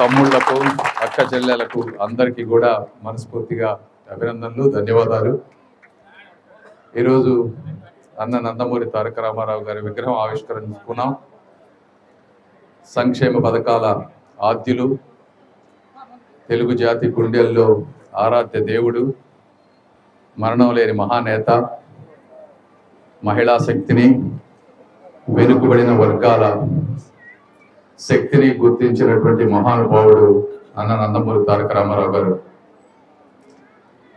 తమ్ముళ్ళకు అక్క చెల్లెలకు అందరికీ కూడా మనస్ఫూర్తిగా అభినందనలు ధన్యవాదాలు. ఈరోజు అన్న నందమూరి తారక రామారావు గారి విగ్రహం ఆవిష్కరించుకున్నాం. సంక్షేమ పథకాల ఆద్యులు తెలుగు జాతి గుండెల్లో ఆరాధ్య దేవుడు మరణం లేని మహానేత మహిళా శక్తిని వెనుకబడిన వర్గాల శక్తిని గుర్తించినటువంటి మహానుభావుడు అన్న నందమూరి తారక రామారావు గారు.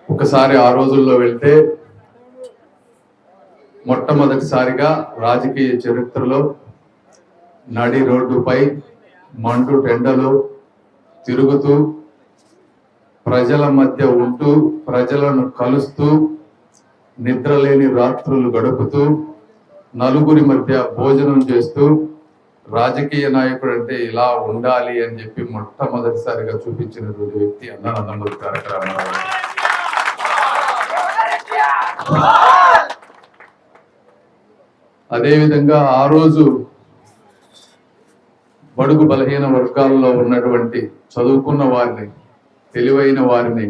ఒకసారి ఆ రోజుల్లో వెళ్తే మొట్టమొదటిసారిగా రాజకీయ చరిత్రలో నడి రోడ్డుపై మండు టెండలు తిరుగుతూ ప్రజల మధ్య ఉంటూ ప్రజలను కలుస్తూ నిద్రలేని రాత్రులు గడుపుతూ నలుగురి మధ్య భోజనం చేస్తూ రాజకీయ నాయకుడు అంటే ఇలా ఉండాలి అని చెప్పి మొట్టమొదటిసారిగా చూపించినటువంటి వ్యక్తి అన్న నందమూరి తారక రామారావు. అదేవిధంగా ఆ రోజు బడుగు బలహీన వర్గాల్లో ఉన్నటువంటి చదువుకున్న వారిని తెలివైన వారిని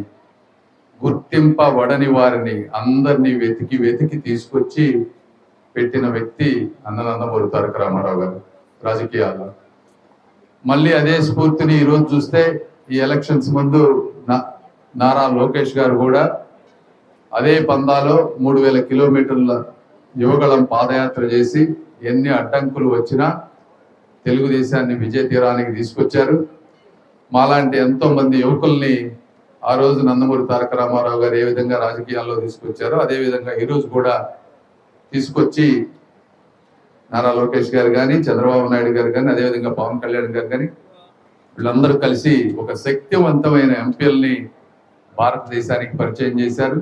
గుర్తింపబడని వారిని అందరినీ వెతికి వెతికి తీసుకొచ్చి పెట్టిన వ్యక్తి అన్ననందమూరి తారక రామారావు గారు. రాజకీయాల్లో. మళ్ళీ అదే స్ఫూర్తిని ఈరోజు చూస్తే ఈ ఎలక్షన్స్ ముందు నా- నారా లోకేష్ గారు కూడా అదే పందాలో మూడు వేల కిలోమీటర్ల యువగళం పాదయాత్ర చేసి ఎన్ని అడ్డంకులు వచ్చినా తెలుగుదేశాన్ని విజయ తీరానికి తీసుకొచ్చారు. మాలాంటి ఎంతో మంది యువకుల్ని ఆ రోజు నందమూరి తారక రామారావు గారు ఏ విధంగా రాజకీయాల్లో తీసుకొచ్చారో అదే విధంగా కూడా తీసుకొచ్చి నారా లోకేష్ గారు కానీ చంద్రబాబు నాయుడు గారు కానీ అదేవిధంగా పవన్ కళ్యాణ్ గారు కానీ వీళ్ళందరూ కలిసి ఒక శక్తివంతమైన ఎంపీఎల్ని భారతదేశానికి పరిచయం చేశారు.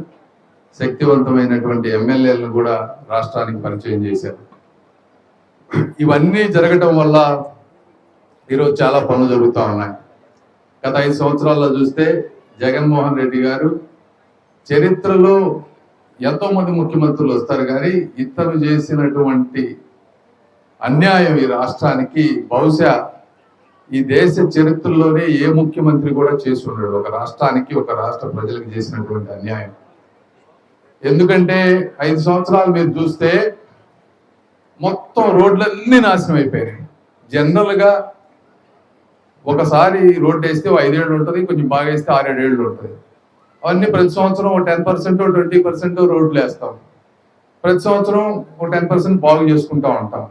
శక్తివంతమైనటువంటి ఎమ్మెల్యేలను కూడా రాష్ట్రానికి పరిచయం చేశారు. ఇవన్నీ జరగటం వల్ల ఈరోజు చాలా పనులు జరుగుతూ ఉన్నాయి. గత ఐదు సంవత్సరాల్లో చూస్తే జగన్మోహన్ రెడ్డి గారు చరిత్రలో ఎంతోమంది ముఖ్యమంత్రులు వస్తారు కానీ ఇతను చేసినటువంటి అన్యాయం ఈ రాష్ట్రానికి. బహుశా ఈ దేశ చరిత్రలోనే ఏ ముఖ్యమంత్రి కూడా చేసి ఉండడు. ఒక రాష్ట్రానికి ఒక రాష్ట్ర ప్రజలకు చేసినటువంటి అన్యాయం. ఎందుకంటే ఐదు సంవత్సరాలు మీరు చూస్తే మొత్తం రోడ్లన్నీ నాశనం అయిపోయినాయి. జనరల్గా ఒకసారి రోడ్డు వేస్తే ఐదేళ్ళు ఉంటుంది కొంచెం బాగా వేస్తే ఆరేడేళ్ళు ఉంటుంది. అవన్నీ ప్రతి సంవత్సరం ఒక టెన్ పర్సెంట్ ట్వంటీ పర్సెంట్ రోడ్లు వేస్తాం. ప్రతి సంవత్సరం ఒక టెన్ పర్సెంట్ బాగు చేసుకుంటా ఉంటాం.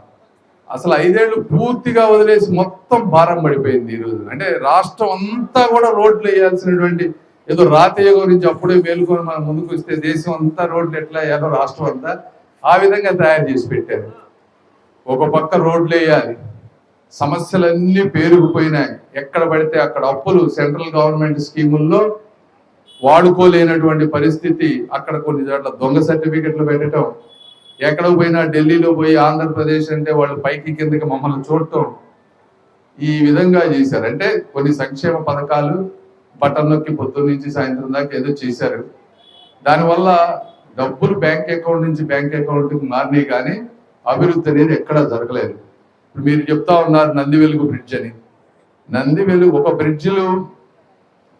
అసలు ఐదేళ్ళు పూర్తిగా వదిలేసి మొత్తం భారం పడిపోయింది ఈ రోజు. అంటే రాష్ట్రం అంతా కూడా రోడ్లు వేయాల్సినటువంటి ఏదో రాతయ్య గురించి అప్పుడే మేలుకొని మనం ముందుకు వస్తే దేశం అంతా రోడ్లు ఎట్లా వేయాలో రాష్ట్రం అంతా ఆ విధంగా తయారు చేసి పెట్టారు. ఒక పక్క రోడ్లు వేయాలి. సమస్యలన్నీ పేరుకుపోయినాయి. ఎక్కడ పడితే అక్కడ అప్పులు సెంట్రల్ గవర్నమెంట్ స్కీముల్లో వాడుకోలేనటువంటి పరిస్థితి. అక్కడ కొన్ని చోట్ల దొంగ సర్టిఫికెట్లు పెట్టడం ఎక్కడ పోయినా ఢిల్లీలో పోయి ఆంధ్రప్రదేశ్ అంటే వాళ్ళు పైకి కిందకి మమ్మల్ని చూడటం ఈ విధంగా చేశారు. అంటే కొన్ని సంక్షేమ పథకాలు బటన్ నొక్కి పొద్దున్న నుంచి సాయంత్రం దాకా ఏదో చేశారు. దానివల్ల డబ్బులు బ్యాంక్ అకౌంట్ నుంచి బ్యాంక్ అకౌంట్కి మారినాయి కానీ అభివృద్ధి అనేది ఎక్కడా జరగలేదు. ఇప్పుడు మీరు చెప్తా ఉన్నారు నంది వెలుగు బ్రిడ్జ్ అని. నంది వెలుగు ఒక బ్రిడ్జ్లో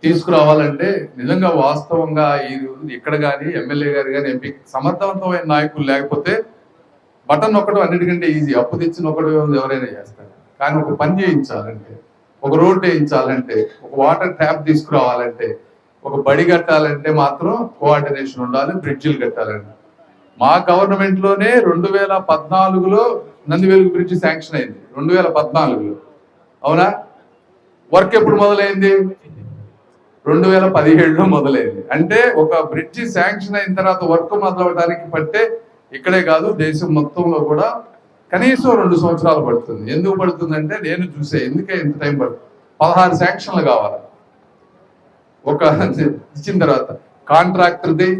తీసుకురావాలంటే నిజంగా వాస్తవంగా ఈ ఇక్కడ కానీ ఎమ్మెల్యే గారు కానీ ఎంపీ సమర్థవంతమైన నాయకులు లేకపోతే బటన్ నొక్కడం అన్నిటికంటే ఈజీ. అప్పు తెచ్చి నొక్కడం ఎవరైనా చేస్తారు. కానీ ఒక పని చేయించాలంటే ఒక రోడ్ వేయించాలంటే ఒక వాటర్ ట్యాప్ తీసుకురావాలంటే ఒక బడి కట్టాలంటే మాత్రం కోఆర్డినేషన్ ఉండాలి బ్రిడ్జిలు కట్టాలంటే మా గవర్నమెంట్లోనే రెండు వేల పద్నాలుగులో నందివెలుగు బ్రిడ్జ్ శాంక్షన్ అయింది. రెండు వేల పద్నాలుగులో. అవునా? వర్క్ ఎప్పుడు మొదలైంది? రెండు వేల పదిహేడులో మొదలైంది. అంటే ఒక బ్రిడ్జి శాంక్షన్ అయిన తర్వాత వర్క్ మొదలవడానికి పట్టే ఇక్కడే కాదు దేశం మొత్తంలో కూడా కనీసం రెండు సంవత్సరాలు పడుతుంది. ఎందుకు పడుతుందంటే నేను చూసే ఎందుకే ఇంత టైం పడుతుంది? పదహారు శాంక్షన్లు కావాలి. ఒక ఇచ్చిన తర్వాత కాంట్రాక్టర్ది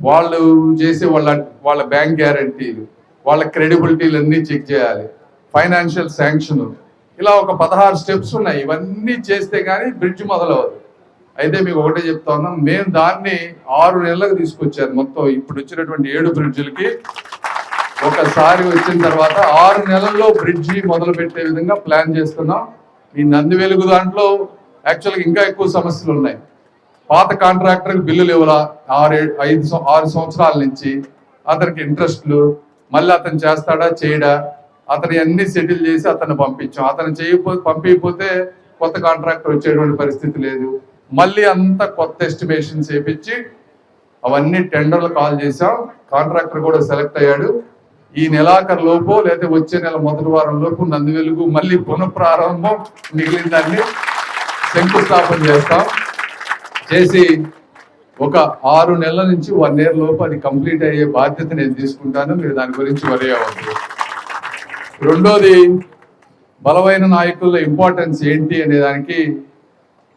వాళ్ళు చేసే వాళ్ళ వాళ్ళ బ్యాంక్ గ్యారంటీలు వాళ్ళ క్రెడిబిలిటీలు అన్నీ చెక్ చేయాలి. ఫైనాన్షియల్ శాంక్షన్ ఇలా ఒక పదహారు స్టెప్స్ ఉన్నాయి. ఇవన్నీ చేస్తే కానీ బ్రిడ్జ్ మొదలవదు. అయితే మీకు ఒకటే చెప్తా ఉన్నాం. మేము దాన్ని ఆరు నెలలకు తీసుకొచ్చారు మొత్తం ఇప్పుడు వచ్చినటువంటి ఏడు బ్రిడ్జిలకి. ఒకసారి వచ్చిన తర్వాత ఆరు నెలల్లో బ్రిడ్జి మొదలు పెట్టే విధంగా ప్లాన్ చేస్తున్నాం. ఈ నంది వెలుగు దాంట్లో యాక్చువల్గా ఇంకా ఎక్కువ సమస్యలు ఉన్నాయి. పాత కాంట్రాక్టర్కి బిల్లులు ఇవ్వాలా ఆరు ఐదు ఆరు సంవత్సరాల నుంచి అతనికి ఇంట్రెస్ట్లు మళ్ళీ అతను చేస్తాడా చేయడా? అతని అన్ని సెటిల్ చేసి అతను పంపించాం. అతను చేయకపోతే పంపించకపోతే కొత్త కాంట్రాక్టర్ వచ్చేటువంటి పరిస్థితి లేదు. మళ్ళీ అంతా కొత్త ఎస్టిమేషన్స్ వేయించి అవన్నీ టెండర్లు కాల్ చేశాం. కాంట్రాక్టర్ కూడా సెలెక్ట్ అయ్యాడు. ఈ నెలాఖరు లోపు లేదా వచ్చే నెల మొదటి వారం లోపు నందివెలుగు మళ్ళీ పునఃప్రారంభం మిగిలిన దాన్ని శంకుస్థాపన చేస్తాం. చేసి ఒక ఆరు నెలల నుంచి వన్ ఇయర్ లోపు అది కంప్లీట్ అయ్యే బాధ్యత నేను తీసుకుంటాను. మీరు దాని గురించి వరి అవ్వండి రెండోది బలమైన నాయకుల ఇంపార్టెన్స్ ఏంటి అనే దానికి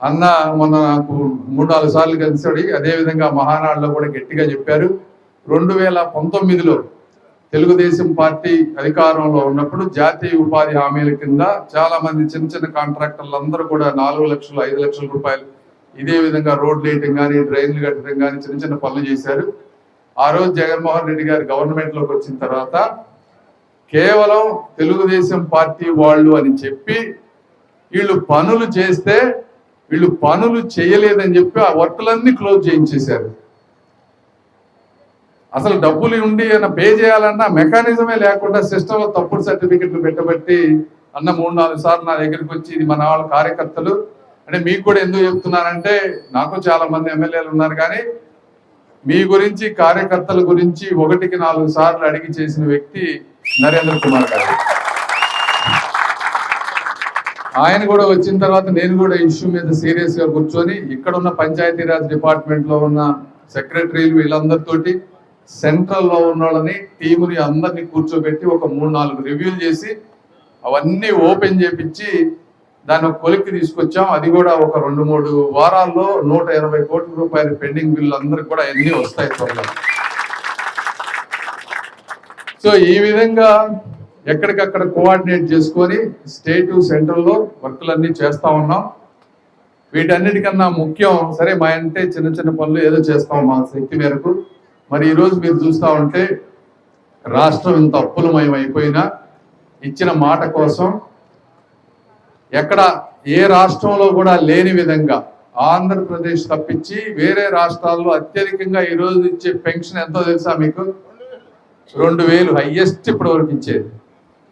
అన్న మొన్న నాకు మూడు నాలుగు సార్లు కలిసాడు. అదేవిధంగా మహానాడులో కూడా గట్టిగా చెప్పారు. రెండు వేల పంతొమ్మిదిలో తెలుగుదేశం పార్టీ అధికారంలో ఉన్నప్పుడు జాతీయ ఉపాధి హామీల కింద చాలా మంది చిన్న చిన్న కాంట్రాక్టర్లు అందరూ కూడా నాలుగు లక్షలు ఐదు లక్షల రూపాయలు ఇదే విధంగా రోడ్లు వేయటం కానీ డ్రైన్లు కట్టడం కానీ చిన్న చిన్న పనులు చేశారు. ఆ రోజు జగన్మోహన్ రెడ్డి గారు గవర్నమెంట్లోకి వచ్చిన తర్వాత కేవలం తెలుగుదేశం పార్టీ వాళ్ళు అని చెప్పి వీళ్ళు పనులు చేస్తే వీళ్ళు పనులు చేయలేదని చెప్పి ఆ వర్కులన్నీ క్లోజ్ చేయించేశారు. అసలు డబ్బులు ఉండి ఏమైనా పే చేయాలన్నా మెకానిజమే లేకుండా సిస్టంలో తప్పుడు సర్టిఫికెట్లు పెట్టబట్టి అన్న మూడు నాలుగు సార్లు నా దగ్గరికి వచ్చి ఇది మన వాళ్ళ కార్యకర్తలు. అంటే మీకు కూడా ఎందుకు చెప్తున్నానంటే నాకు చాలా మంది ఎమ్మెల్యేలు ఉన్నారు కానీ మీ గురించి కార్యకర్తల గురించి ఒకటికి నాలుగు సార్లు అడిగి చేసిన వ్యక్తి నరేంద్ర కుమార్ గారు. ఆయన కూడా వచ్చిన తర్వాత నేను కూడా ఇష్యూ మీద సీరియస్గా కూర్చొని ఇక్కడ ఉన్న పంచాయతీరాజ్ డిపార్ట్మెంట్లో ఉన్న సెక్రటరీలు వీళ్ళందరితోటి సెంట్రల్లో ఉన్న వాళ్ళని టీముని అందరినీ కూర్చోబెట్టి ఒక మూడు నాలుగు రివ్యూలు చేసి అవన్నీ ఓపెన్ చేపించి దాన్ని ఒక కొలిక్కి తీసుకొచ్చాం. అది కూడా ఒక రెండు మూడు వారాల్లో నూట ఇరవై కోట్ల రూపాయల పెండింగ్ బిల్లు అందరికి కూడా అన్ని వస్తాయి త్వరలో. సో ఈ విధంగా ఎక్కడికక్కడ కోఆర్డినేట్ చేసుకొని స్టేట్ సెంట్రల్లో వర్కులన్నీ చేస్తూ ఉన్నాం. వీటన్నిటికన్నా ముఖ్యం సరే మా అంటే చిన్న చిన్న పనులు ఏదో చేస్తాం మా శక్తి మేరకు. మరి ఈరోజు మీరు చూస్తా ఉంటే రాష్ట్రం ఇంత అప్పులమయం అయిపోయినా ఇచ్చిన మాట కోసం ఎక్కడ ఏ రాష్ట్రంలో కూడా లేని విధంగా ఆంధ్రప్రదేశ్ తప్పించి వేరే రాష్ట్రాల్లో అత్యధికంగా ఈరోజు ఇచ్చే పెన్షన్ ఎంతో తెలుసా మీకు? రెండు వేలు హైయెస్ట్ ఇప్పటి వరకు ఇచ్చేది.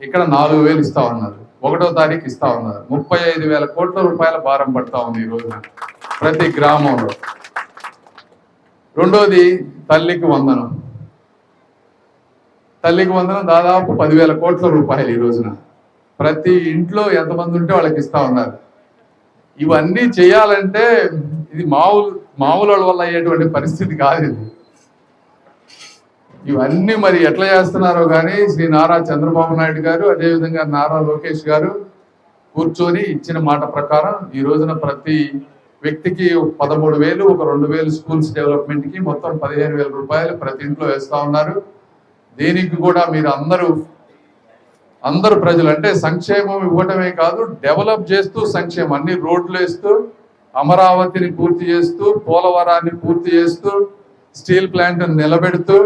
ఇక్కడ నాలుగు వేలు ఇస్తా ఉన్నారు. ఒకటో తారీఖు ఇస్తా ఉన్నారు. ముప్పై ఐదు వేల కోట్ల రూపాయల భారం పడతా ఉంది ఈ రోజున ప్రతి గ్రామంలో. రెండోది తల్లికి వందనం. తల్లికి వందనం దాదాపు పదివేల కోట్ల రూపాయలు ఈ రోజున. ప్రతి ఇంట్లో ఎంతమంది ఉంటే వాళ్ళకి ఇస్తా ఉన్నారు. ఇవన్నీ చేయాలంటే ఇది మామూలు మామూలు వాళ్ళ వల్ల అయ్యేటువంటి పరిస్థితి కాదు ఇది. ఇవన్నీ మరి ఎట్లా చేస్తున్నారో కానీ శ్రీ నారా చంద్రబాబు నాయుడు గారు అదేవిధంగా నారా లోకేష్ గారు కూర్చొని ఇచ్చిన మాట ప్రకారం ఈ రోజున ప్రతి వ్యక్తికి పదమూడు వేలు ఒక రెండు వేలు స్కూల్స్ డెవలప్మెంట్కి మొత్తం పదిహేను వేల రూపాయలు ప్రతి ఇంట్లో వేస్తా ఉన్నారు. దీనికి కూడా మీరు అందరూ అందరు ప్రజలు అంటే సంక్షేమం ఇవ్వటమే కాదు డెవలప్ చేస్తూ సంక్షేమం అన్ని రోడ్లు వేస్తూ అమరావతిని పూర్తి చేస్తూ పోలవరాన్ని పూర్తి చేస్తూ స్టీల్ ప్లాంట్ నిలబెడుతూ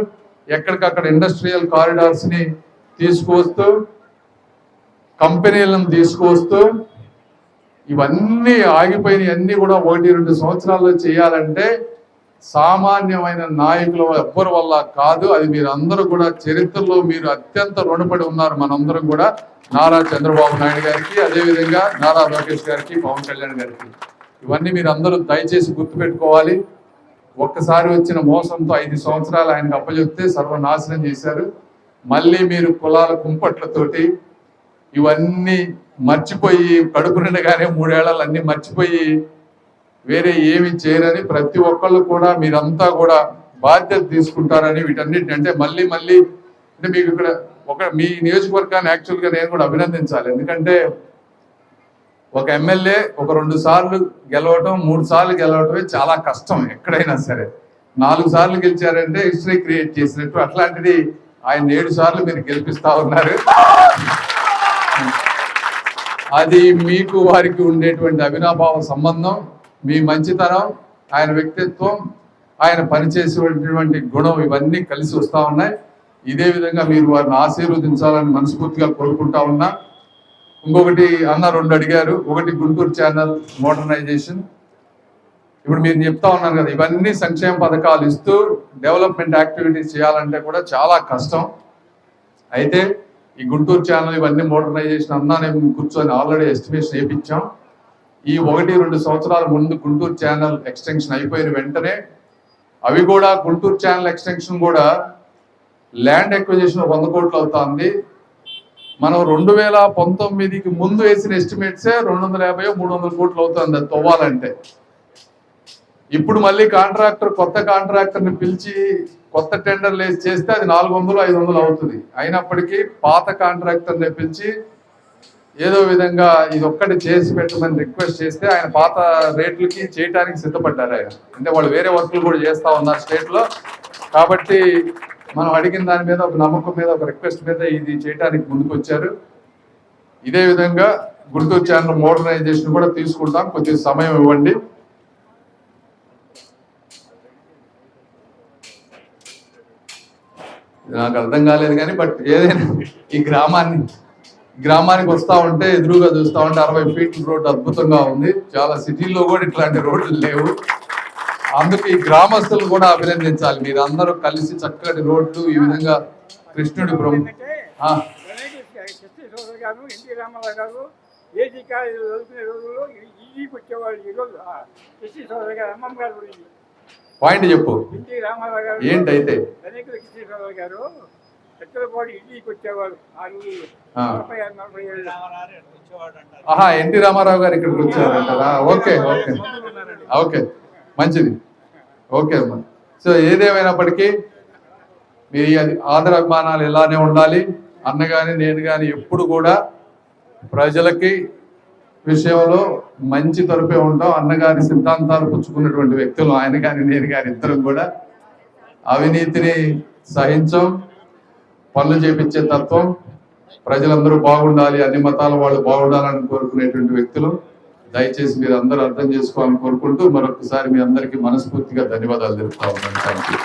ఎక్కడికక్కడ ఇండస్ట్రియల్ కారిడార్స్ని తీసుకువస్తూ కంపెనీలను తీసుకువస్తూ ఇవన్నీ ఆగిపోయిన అన్నీ కూడా ఒకటి రెండు సంవత్సరాల్లో చేయాలంటే సామాన్యమైన నాయకుల ఎవ్వరి వల్ల కాదు. అది మీరు అందరూ కూడా చరిత్రలో మీరు అత్యంత రుణపడి ఉన్నారు మనందరం కూడా. నారా చంద్రబాబు నాయుడు గారికి అదేవిధంగా నారా లోకేష్ గారికి పవన్ కళ్యాణ్ గారికి. ఇవన్నీ మీరు అందరూ దయచేసి గుర్తుపెట్టుకోవాలి. ఒక్కసారి వచ్చిన మోసంతో ఐదు సంవత్సరాలు ఆయనకు అప్పచెప్తే సర్వనాశనం చేశారు. మళ్ళీ మీరు కులాల కుంపట్లతోటి ఇవన్నీ మర్చిపోయి కడుపు నిండగానే మూడేళ్ళలో అన్ని మర్చిపోయి వేరే ఏమి చేయరని ప్రతి ఒక్కళ్ళు కూడా మీరంతా కూడా బాధ్యత తీసుకుంటారని వీటన్నిటిని అంటే మళ్ళీ మళ్ళీ అంటే మీకు ఇక్కడ ఒక మీ నియోజకవర్గాన్ని యాక్చువల్గా నేను కూడా అభినందించాలి. ఎందుకంటే ఒక ఎమ్మెల్యే ఒక రెండు సార్లు గెలవటం మూడు సార్లు గెలవటమే చాలా కష్టం ఎక్కడైనా సరే. నాలుగు సార్లు గెలిచారంటే హిస్టరీ క్రియేట్ చేసినట్టు అట్లాంటిది ఆయన ఏడు సార్లు మీరు గెలిపిస్తా ఉన్నారు. అది మీకు వారికి ఉండేటువంటి అవినాభావ సంబంధం మీ మంచితనం ఆయన వ్యక్తిత్వం ఆయన పనిచేసేటువంటి గుణం ఇవన్నీ కలిసి వస్తూ ఉన్నాయి. ఇదే విధంగా మీరు వారిని ఆశీర్వదించాలని మనస్ఫూర్తిగా కోరుకుంటా ఉన్నా. ఇంకొకటి అన్న రెండు అడిగారు. ఒకటి గుంటూరు ఛానల్ మోడర్నైజేషన్. ఇప్పుడు మీరు చెప్తా ఉన్నారు కదా ఇవన్నీ సంక్షేమ పథకాలు ఇస్తూ డెవలప్మెంట్ యాక్టివిటీస్ చేయాలంటే కూడా చాలా కష్టం. అయితే ఈ గుంటూరు ఛానల్ ఇవన్నీ మోడర్నైజేషన్ అన్నా నేను కూర్చొని ఆల్రెడీ ఎస్టిమేషన్ వేయించాం ఈ ఒకటి రెండు సంవత్సరాల ముందు గుంటూరు ఛానల్ ఎక్స్టెన్షన్ అయిపోయిన వెంటనే అవి కూడా గుంటూరు ఛానల్ ఎక్స్టెన్షన్ కూడా ల్యాండ్ ఎక్విజిషన్ వంద కోట్లు అవుతుంది. మనం రెండు వేల పంతొమ్మిదికి ముందు వేసిన ఎస్టిమేట్సే రెండు వందల యాభై మూడు వందల కోట్లు అవుతుంది. అది తవ్వాలంటే. ఇప్పుడు మళ్ళీ కాంట్రాక్టర్ కొత్త కాంట్రాక్టర్ని పిలిచి కొత్త టెండర్లు చేస్తే అది నాలుగు వందలు ఐదు వందలు అవుతుంది. అయినప్పటికీ పాత కాంట్రాక్టర్ని పిలిచి ఏదో విధంగా ఇది ఒక్కటి చేసి పెట్టమని రిక్వెస్ట్ చేస్తే ఆయన పాత రేట్లకి చేయడానికి సిద్ధపడ్డారు ఆయన. అంటే వాళ్ళు వేరే వర్కులు కూడా చేస్తూ ఉన్నారు స్టేట్లో కాబట్టి మనం అడిగిన దాని మీద ఒక నమ్మకం మీద ఒక రిక్వెస్ట్ మీద ఇది చేయడానికి ముందుకొచ్చారు. ఇదే విధంగా గుర్తు ఛానల్ మోడర్నైజేషన్ కూడా తీసుకుంటాం కొంచెం సమయం ఇవ్వండి. నాకు అర్థం కాలేదు కానీ బట్ ఏదైనా ఈ గ్రామాన్ని గ్రామానికి వస్తా ఉంటే ఎదురుగా చూస్తా ఉంటే అరవై ఫీట్ల రోడ్డు అద్భుతంగా ఉంది. చాలా సిటీల్లో కూడా ఇట్లాంటి రోడ్లు లేవు. అందుకు ఈ గ్రామస్తులు కూడా అభినందించాలి. మీరు అందరూ కలిసి చక్కటి రోడ్లు ఈ విధంగా కృష్ణుడి బ్రహ్మ ఏంటంటే గారు ఎన్టీ రామారావు గారు ఏజీ కాదు చదువుకునే రోజుల్లో ఈజీకి వచ్చేవాళ్ళు ఈరోజు కృష్ణ సోదరు గారు అమ్మమ్మ గారు గురించి పాయింట్ చెప్పు. ఎన్టీ రామారావు గారు ఏంటైతే? ధనికుల కృష్ణ సోదరు గారు పెద్దలపాటు ఈజీకి వచ్చేవారు ఆ. రోజుల్లో నలభై ఆరు నలభై ఆహా ఎన్టీ రామారావు గారు ఇక్కడికి వచ్చారంటారా ఓకే ఓకే. ఓకే. మంచిది. ఓకే అమ్మా. సో ఏదేమైనప్పటికీ మీ అది ఆదర అభిమానాలు ఇలానే ఉండాలి. అన్న కానీ నేను కానీ ఎప్పుడు కూడా ప్రజలకి విషయంలో మంచి తరపే ఉంటాం. అన్నగారి సిద్ధాంతాలు పుచ్చుకున్నటువంటి వ్యక్తులు ఆయన కానీ నేను కానీ ఇద్దరం కూడా అవినీతిని సహించం. పనులు చేపించే తత్వం. ప్రజలందరూ బాగుండాలి. అన్ని మతాల వాళ్ళు బాగుండాలని కోరుకునేటువంటి వ్యక్తులు. దయచేసి మీరు అందరూ అర్థం చేసుకోవాలని కోరుకుంటూ మరొకసారి మీ అందరికీ మనస్ఫూర్తిగా ధన్యవాదాలు తెలుపుతా ఉన్నాను. Thank you